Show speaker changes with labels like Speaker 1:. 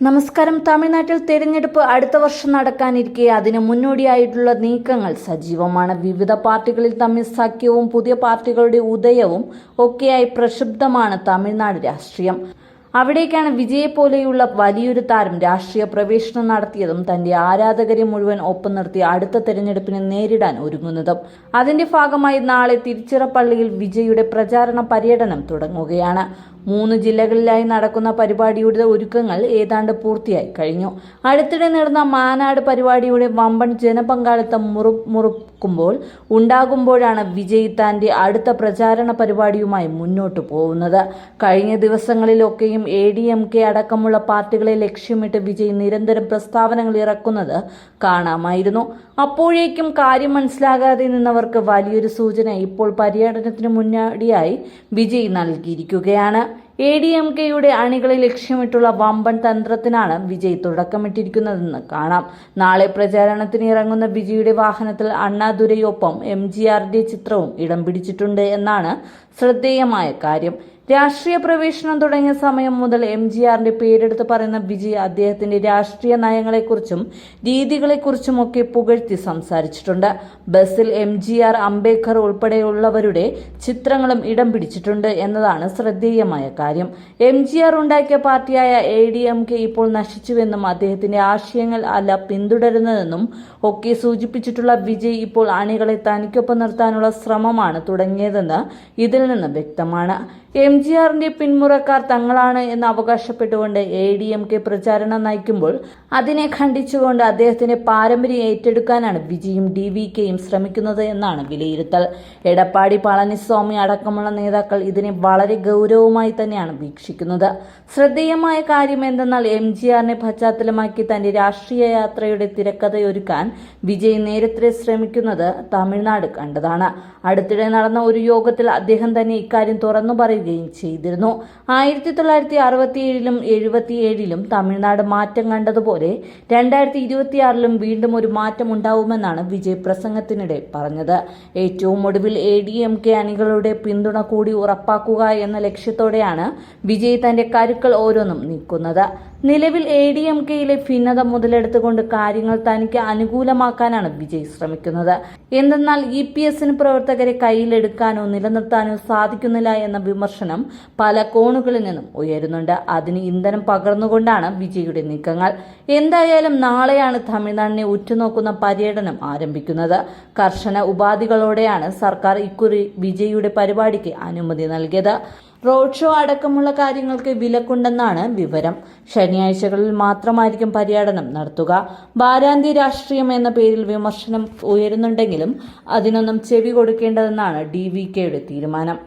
Speaker 1: നമസ്കാരം. തമിഴ്നാട്ടിൽ തെരഞ്ഞെടുപ്പ് അടുത്ത വർഷം നടക്കാനിരിക്കെ. അതിന് മുന്നോടിയായിട്ടുള്ള നീക്കങ്ങൾ സജീവമാണ്. വിവിധ പാർട്ടികളിൽ തമ്മിൽ സഖ്യവും പുതിയ പാർട്ടികളുടെ ഉദയവും ഒക്കെയായി പ്രക്ഷുബ്ധമാണ് തമിഴ്നാട് രാഷ്ട്രീയം. അവിടേക്കാണ് വിജയെ പോലെയുള്ള വലിയൊരു താരം രാഷ്ട്രീയ പ്രവേശനം നടത്തിയതും തന്റെ ആരാധകരെ മുഴുവൻ ഒപ്പം നിർത്തി അടുത്ത തെരഞ്ഞെടുപ്പിനെ നേരിടാൻ ഒരുങ്ങുന്നതും. അതിന്റെ ഭാഗമായി നാളെ തിരുച്ചിറപ്പള്ളിയിൽ വിജയുടെ പ്രചാരണ പര്യടനം തുടങ്ങുകയാണ്. മൂന്ന് ജില്ലകളിലായി നടക്കുന്ന പരിപാടിയുടെ ഒരുക്കങ്ങൾ ഏതാണ്ട് പൂർത്തിയായി കഴിഞ്ഞു. അടുത്തിടെ നടന്ന മാനാട് പരിപാടിയുടെ വമ്പൻ ജനപങ്കാളിത്തം മുറുമുറുക്കുമ്പോൾ ഉണ്ടാകുമ്പോഴാണ് വിജയ് തന്റെ അടുത്ത പ്രചാരണ പരിപാടിയുമായി മുന്നോട്ടു പോകുന്നത്. കഴിഞ്ഞ ദിവസങ്ങളിലൊക്കെയും എ ഡി എം കെ അടക്കമുള്ള പാർട്ടികളെ ലക്ഷ്യമിട്ട് വിജയ് നിരന്തരം പ്രസ്താവനകൾ ഇറക്കുന്നത് കാണാമായിരുന്നു. അപ്പോഴേക്കും കാര്യം മനസ്സിലാകാതെ നിന്നവർക്ക് വലിയൊരു സൂചന ഇപ്പോൾ പര്യടനത്തിന് മുന്നോടിയായി വിജയ് നൽകിയിരിക്കുകയാണ്. എ ഡി എം കെയുടെ അണികളെ ലക്ഷ്യമിട്ടുള്ള വമ്പൻ തന്ത്രത്തിനാണ് വിജയ് തുടക്കമിട്ടിരിക്കുന്നതെന്ന് കാണാം. നാളെ പ്രചാരണത്തിന് ഇറങ്ങുന്ന വിജയുടെ വാഹനത്തിൽ അണ്ണാദുരയൊപ്പം എം ജി ആറിന്റെ ചിത്രവും ഇടം പിടിച്ചിട്ടുണ്ട് എന്നാണ് ശ്രദ്ധേയമായ കാര്യം. രാഷ്ട്രീയ പ്രവേശനം തുടങ്ങിയ സമയം മുതൽ എം ജി ആറിന്റെ പേരെടുത്ത് പറയുന്ന വിജയ് അദ്ദേഹത്തിന്റെ രാഷ്ട്രീയ നയങ്ങളെക്കുറിച്ചും രീതികളെക്കുറിച്ചും ഒക്കെ പുകഴ്ത്തി സംസാരിച്ചിട്ടുണ്ട്. ബസ്സിൽ എം ജി ആർ അംബേദ്കർ ഉൾപ്പെടെയുള്ളവരുടെ ചിത്രങ്ങളും ഇടം പിടിച്ചിട്ടുണ്ട് എന്നതാണ് ശ്രദ്ധേയമായ കാര്യം. എം ജി ആർ ഉണ്ടാക്കിയ പാർട്ടിയായ എ ഡി എം കെ ഇപ്പോൾ നശിച്ചുവെന്നും അദ്ദേഹത്തിന്റെ ആശയങ്ങൾ അല്ല പിന്തുടരുന്നതെന്നും ഒക്കെ സൂചിപ്പിച്ചിട്ടുള്ള വിജയ് ഇപ്പോൾ അണികളെ തനിക്കൊപ്പം നിർത്താനുള്ള ശ്രമമാണ് തുടങ്ങിയതെന്ന് ഇതിൽ നിന്ന് വ്യക്തമാണ്. എം ജി ആറിന്റെ പിന്മുറക്കാർ തങ്ങളാണ് എന്ന് അവകാശപ്പെട്ടുകൊണ്ട് എ ഡി എം കെ പ്രചാരണം നയിക്കുമ്പോൾ അതിനെ ഖണ്ഡിച്ചുകൊണ്ട് അദ്ദേഹത്തിന്റെ പാരമ്പര്യം ഏറ്റെടുക്കാനാണ് വിജിയും ഡി വി കെയും ശ്രമിക്കുന്നത് എന്നാണ് വിലയിരുത്തൽ. എടപ്പാടി പളനിസ്വാമി അടക്കമുള്ള നേതാക്കൾ ഇതിനെ വളരെ ഗൗരവമായി തന്നെയാണ് വീക്ഷിക്കുന്നത്. ശ്രദ്ധേയമായ കാര്യം എന്തെന്നാൽ എം ജി ആറിനെ പശ്ചാത്തലമാക്കി തന്റെ രാഷ്ട്രീയ യാത്രയുടെ തിരക്കഥയൊരുക്കാൻ വിജയ് നേരത്തെ ശ്രമിക്കുന്നത് തമിഴ്നാട് കണ്ടതാണ്. അടുത്തിടെ നടന്ന ഒരു യോഗത്തിൽ അദ്ദേഹം തന്നെ ഇക്കാര്യം തുറന്നു പറയുകയും ചെയ്തിരുന്നു. ആയിരത്തി തൊള്ളായിരത്തി അറുപത്തിയേഴിലും എഴുപത്തിയേഴിലും തമിഴ്നാട് മാറ്റം കണ്ടതുപോലെ രണ്ടായിരത്തി ഇരുപത്തിയാറിലും വീണ്ടും ഒരു മാറ്റം ഉണ്ടാവുമെന്നാണ് വിജയ് പ്രസംഗത്തിനിടെ പറഞ്ഞത്. ഏറ്റവും ഒടുവിൽ എ ഡി എം കെ അണികളുടെ പിന്തുണ കൂടി ഉറപ്പാക്കുക എന്ന ലക്ഷ്യത്തോടെയാണ് വിജയ് തന്റെ കരുക്കൾ ഓരോന്നും നീക്കുന്നത്. നിലവിൽ എ ഡി എം കെയിലെ ഭിന്നത മുതലെടുത്തുകൊണ്ട് കാര്യങ്ങൾ തനിക്ക് അനുകൂലമാക്കാനാണ് വിജയ് ശ്രമിക്കുന്നത്. എന്തെന്നാൽ ഇ പി എസിന് പ്രവർത്തകരെ കയ്യിലെടുക്കാനോ നിലനിർത്താനോ സാധിക്കുന്നില്ല എന്ന വിമർശനം പല കോണുകളിൽ നിന്നും ഉയരുന്നുണ്ട്. അതിന് ഇന്ധനം പകർന്നുകൊണ്ടാണ് വിജയുടെ നീക്കങ്ങൾ. എന്തായാലും നാളെയാണ് തമിഴ്നാടിനെ ഉറ്റുനോക്കുന്ന പര്യടനം ആരംഭിക്കുന്നത്. കർശന ഉപാധികളോടെയാണ് സർക്കാർ ഇക്കുറി വിജയുടെ പരിപാടിക്ക് അനുമതി നൽകിയത്. റോഡ് ഷോ അടക്കമുള്ള കാര്യങ്ങൾക്ക് വിലക്കുണ്ടെന്നാണ് വിവരം. ശനിയാഴ്ചകളിൽ മാത്രമായിരിക്കും പര്യടനം നടത്തുക. വാരാന്ത്യ രാഷ്ട്രീയം എന്ന പേരിൽ വിമർശനം ഉയരുന്നുണ്ടെങ്കിലും അതിനൊന്നും ചെവി കൊടുക്കേണ്ടതെന്നാണ് ഡി വി കെയുടെ തീരുമാനം.